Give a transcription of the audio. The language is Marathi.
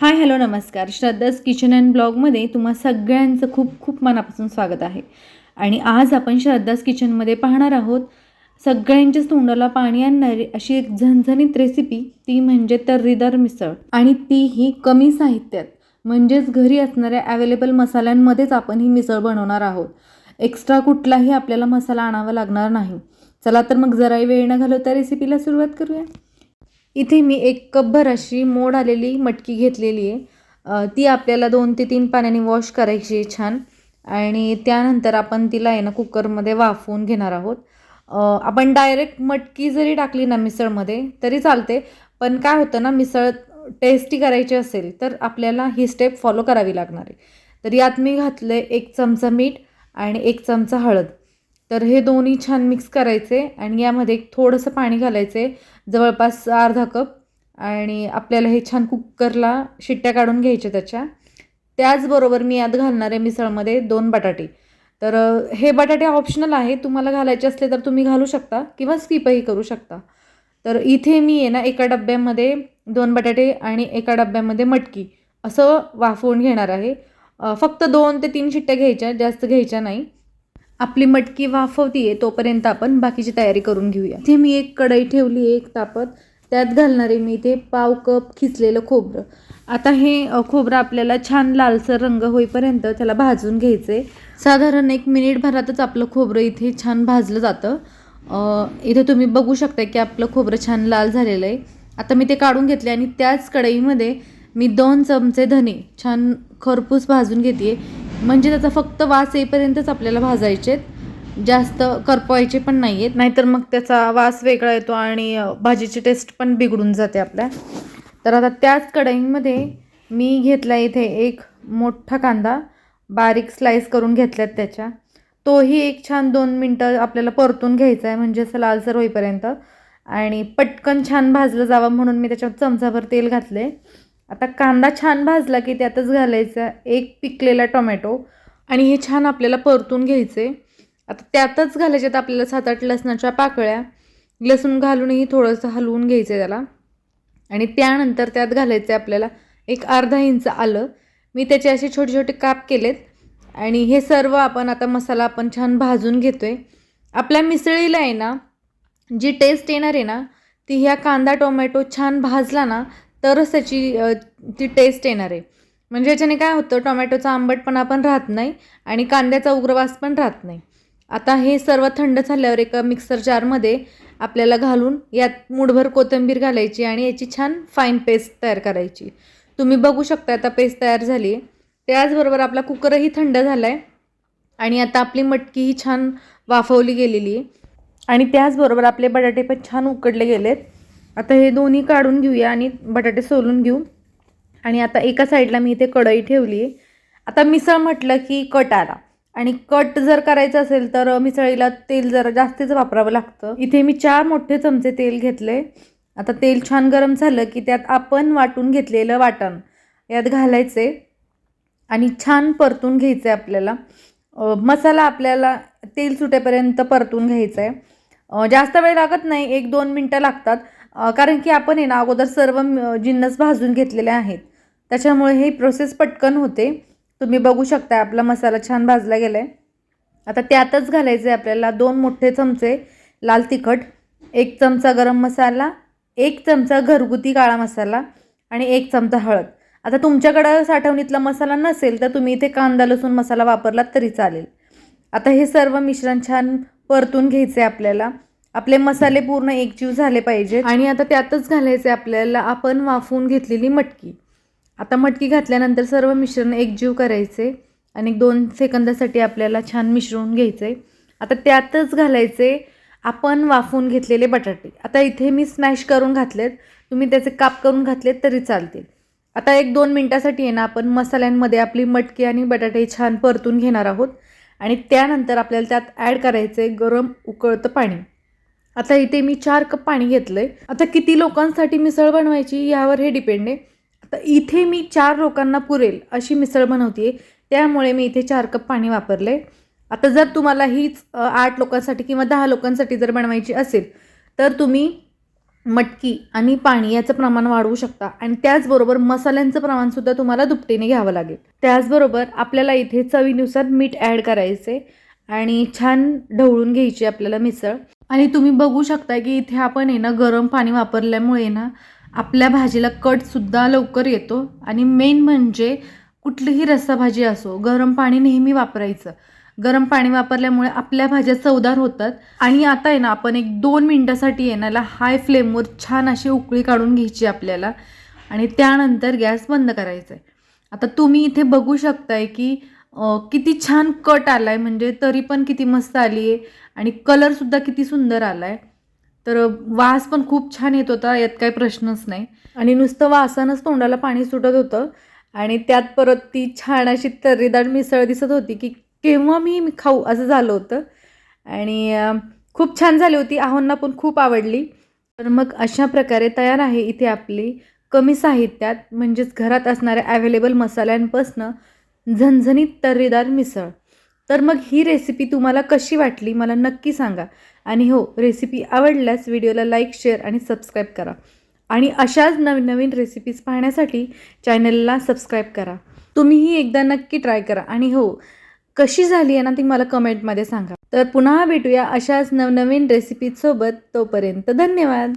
हाय हॅलो नमस्कार. श्रद्धास किचन अँड ब्लॉगमध्ये तुम्हा सगळ्यांचं खूप खूप मनापासून स्वागत आहे. आणि आज आपण श्रद्धास किचनमध्ये पाहणार आहोत सगळ्यांच्याच तोंडाला पाणी आणणारी अशी एक झणझणीत रेसिपी ती म्हणजे तर्रीदार मिसळ. आणि तीही कमी साहित्यात म्हणजेच घरी असणाऱ्या अवेलेबल मसाल्यांमध्येच आपण ही मिसळ बनवणार आहोत. एक्स्ट्रा कुठलाही आपल्याला मसाला आणावा लागणार नाही. चला तर मग जराही वेळ न घालवता रेसिपीला सुरुवात करूया. इथे मी एक कपभर अशी मोड आलेली मटकी घेतलेली आहे. ती आपल्याला दोन ते तीन पाण्याने वॉश करायची आहे छान. आणि त्यानंतर आपण तिला आहे ना कुकरमध्ये वाफवून घेणार आहोत. आपण डायरेक्ट मटकी जरी टाकली ना मिसळमध्ये तरी चालते. पण काय होतं ना मिसळ टेस्टी करायची असेल तर आपल्याला ही स्टेप फॉलो करावी लागणार आहे. तर यात मी घातलं आहे एक चमचा मीठ आणि एक चमचा हळद. तर हे दोन्ही छान मिक्स करायचे आणि यामध्ये एक थोडंसं पाणी घालायचे जवळपास अर्धा कप आणि आपल्याला हे छान कुकरला शिट्ट्या काढून घ्यायच्या त्याच्या. त्याचबरोबर मी यात घालणार आहे मिसळमध्ये दोन बटाटे. तर हे बटाटे ऑप्शनल आहे. तुम्हाला घालायचे असले तर तुम्ही घालू शकता किंवा स्किपही करू शकता. तर इथे मी आहे ना एका डब्यामध्ये दोन बटाटे आणि एका डब्यामध्ये मटकी असं वाफवून घेणार आहे. फक्त दोन ते तीन शिट्ट्या घ्यायच्या जास्त घ्यायच्या नाही. आपली मटकी वाफवतीये तोपर्यंत आपण बाकीची तयारी करून घेऊया. इथे मी एक कढई ठेवली आहे एक तापत. त्यात घालणारे मी इथे पाव कप खिचलेलं खोबरं. आता हे खोबरं आपल्याला छान लालसर रंग होईपर्यंत त्याला भाजून घ्यायचे साधारण एक मिनिटभरातच आपलं खोबरं इथे छान भाजलं जातं. इथे तुम्ही बघू शकता की आपलं खोबरं छान लाल झालेलं आहे. आता मी ते काढून घेतले आणि त्याच कढईमध्ये मी दोन चमचे धने छान खरपूस भाजून घेते म्हणजे त्याचा फक्त वास येईपर्यंतच आपल्याला भाजायचे जास्त करपवायचे पण नाही आहेत नाहीतर मग त्याचा वास वेगळा येतो आणि भाजीची टेस्ट पण बिघडून जाते आपल्या. तर आता त्याच कढईमध्ये मी घेतला इथे एक मोठा कांदा. बारीक स्लाईस करून घेतल्यात त्याच्या. तोही एक छान दोन मिनटं आपल्याला परतून घ्यायचा आहे म्हणजे असं लालसर होईपर्यंत. आणि पटकन छान भाजलं जावं म्हणून मी त्याच्यात चमचाभर तेल घातले आता कांदा छान भाजला की त्यातच घालायचा. एक पिकलेला टोमॅटो. आणि हे छान आपल्याला परतून घ्यायचे. आता त्यातच घालायच्यात आपल्याला सात आठ लसणाच्या पाकळ्या. लसूण घालूनही थोडंसं हलवून घ्यायचं आहे त्याला. आणि त्यानंतर त्यात घालायचं आहे आपल्याला एक अर्धा इंच आलं. मी त्याचे असे छोटे छोटे काप केलेत. आणि हे सर्व आपण आता मसाला आपण छान भाजून घेतो आहे आपल्या मिसळीला आहे ना जी टेस्ट येणार आहे ना ती ह्या कांदा टोमॅटो छान भाजला ना तरच त्याची ती टेस्ट येणार आहे. म्हणजे याच्याने काय होतं टोमॅटोचा आंबटपणा पण राहत नाही आणि कांद्याचा उग्रवास पण राहत नाही. आता हे सर्व थंड झाल्यावर एका मिक्सर जारमध्ये आपल्याला घालून यात मुठभर कोथिंबीर घालायची आणि याची छान फाईन पेस्ट तयार करायची. तुम्ही बघू शकता आता पेस्ट तयार झाली आहे. त्याचबरोबर आपला कुकरही थंड झाला आहे आणि आता आपली मटकी ही छान वाफवली गेलेली आहे. आणि त्याचबरोबर आपले बटाटे पण छान उकडले गेलेत. आता हे दोन्ही काढून घेऊया आणि बटाटे सोलून घेऊ. आणि आता एका साईडला मी इथे कढई ठेवली आहे आता मिसळ म्हटलं की कट आला. आणि कट जर करायचं असेल तर मिसळीला तेल जरा जास्तीच वापरावं लागतं. इथे मी चार मोठे चमचे तेल घेतले. आता तेल छान गरम झालं की त्यात आपण वाटून घेतलेलं वाटण यात घालायचे. आणि छान परतून घ्यायचं आहे आपल्याला मसाला आपल्याला तेल सुटेपर्यंत परतून घ्यायचा आहे जास्त वेळ लागत नाही. एक दोन मिनटं लागतात. कारण की आपण आहे ना अगोदर सर्व जिन्नस भाजून घेतलेले आहेत. त्याच्यामुळे ही प्रोसेस पटकन होते. तुम्ही बघू शकता आपला मसाला छान भाजला गेला आहे आता त्यातच घालायचं आहे आपल्याला दोन मोठे चमचे लाल तिखट एक चमचा गरम मसाला एक चमचा घरगुती काळा मसाला आणि एक चमचा हळद. आता तुमच्याकडं साठवणीतला मसाला नसेल तर तुम्ही इथे कांदा लसूण मसाला वापरलात तरी चालेल. आता हे सर्व मिश्रण छान परतून घ्यायचं आहे आपल्याला. आपले मसाले पूर्ण एकजीव झाले पाहिजेत. आणि आता त्यातच घालायचे आपल्याला आपण वाफवून घेतलेली मटकी. आता मटकी घातल्यानंतर सर्व मिश्रण एकजीव करायचे आणि दोन सेकंदासाठी आपल्याला छान मिसळून घ्यायचे आता त्यातच घालायचे आपण वाफवून घेतलेले बटाटे. आता इथे मी स्मॅश करून घातलेत. तुम्ही त्याचे काप करून घातलेत तरी चालतील. आता एक दोन मिनटासाठी आहे ना आपण मसाल्यांमध्ये आपली मटकी आणि बटाटे छान परतून घेणार आहोत. आणि त्यानंतर आपल्याला त्यात ॲड करायचं आहे गरम उकळतं पाणी. आता इथे मी चार कप पाणी घेतलं आहे आता किती लोकांसाठी मिसळ बनवायची यावर हे डिपेंड आहे. आता इथे मी चार लोकांना पुरेल अशी मिसळ बनवते आहे त्यामुळे मी इथे चार कप पाणी वापरले आता जर तुम्हाला हीच आठ लोकांसाठी किंवा दहा लोकांसाठी जर बनवायची असेल तर तुम्ही मटकी आणि पाणी याचं प्रमाण वाढवू शकता. आणि त्याचबरोबर मसाल्यांचं प्रमाणसुद्धा तुम्हाला दुपटीने घ्यावं लागेल. त्याचबरोबर आपल्याला इथे चवीनुसार मीठ ॲड करायचे आणि छान ढवळून घ्यायची आपल्याला मिसळ. आणि तुम्ही बघू शकता की इथे आपण आहे ना गरम पाणी वापरल्यामुळे ना आपल्या भाजीला कटसुद्धा लवकर येतो. आणि मेन म्हणजे कुठलीही रस्साभाजी असो गरम पाणी नेहमी वापरायचं. गरम पाणी वापरल्यामुळे आपल्या भाज्या चवदार होतात. आणि आता आहे ना आपण एक दोन मिनटासाठी आहे ना हाय फ्लेमवर छान अशी उकळी काढून घ्यायची आपल्याला. आणि त्यानंतर गॅस बंद करायचा आहे आता तुम्ही इथे बघू शकताय की किती छान कट आला आहे म्हणजे तरी पण किती मस्त आली आहे आणि कलरसुद्धा किती सुंदर आला आहे तर वास पण खूप छान येत होता यात काही प्रश्नच नाही. आणि नुसतं वासानंच तोंडाला पाणी सुटत होतं. आणि त्यात परत ती छान अशी तर्रीदार मिसळ दिसत होती की केव्हा मी खाऊ असं झालं होतं. आणि खूप छान झाली होती आहोंना पण खूप आवडली. तर मग अशा प्रकारे तयार आहे इथे आपली कमी साहित्यात म्हणजेच घरात असणाऱ्या ॲव्हेलेबल मसाल्यांपासनं झणझणीत तर्रीदार मिसळ. तर मग ही रेसिपी तुम्हाला कशी वाटली मला नक्की सांगा. आणि हो रेसिपी आवडल्यास व्हिडिओला लाईक शेअर आणि सबस्क्राईब करा. आणि अशाच नवीन नवीन रेसिपीज पाहण्यासाठी चॅनलला सबस्क्राईब करा. तुम्हीही एकदा नक्की ट्राय करा. आणि हो कशी झाली आहे ना ती मला कमेंटमध्ये सांगा. तर पुन्हा भेटूया अशाच नवनवीन रेसिपीजसोबत तोपर्यंत धन्यवाद!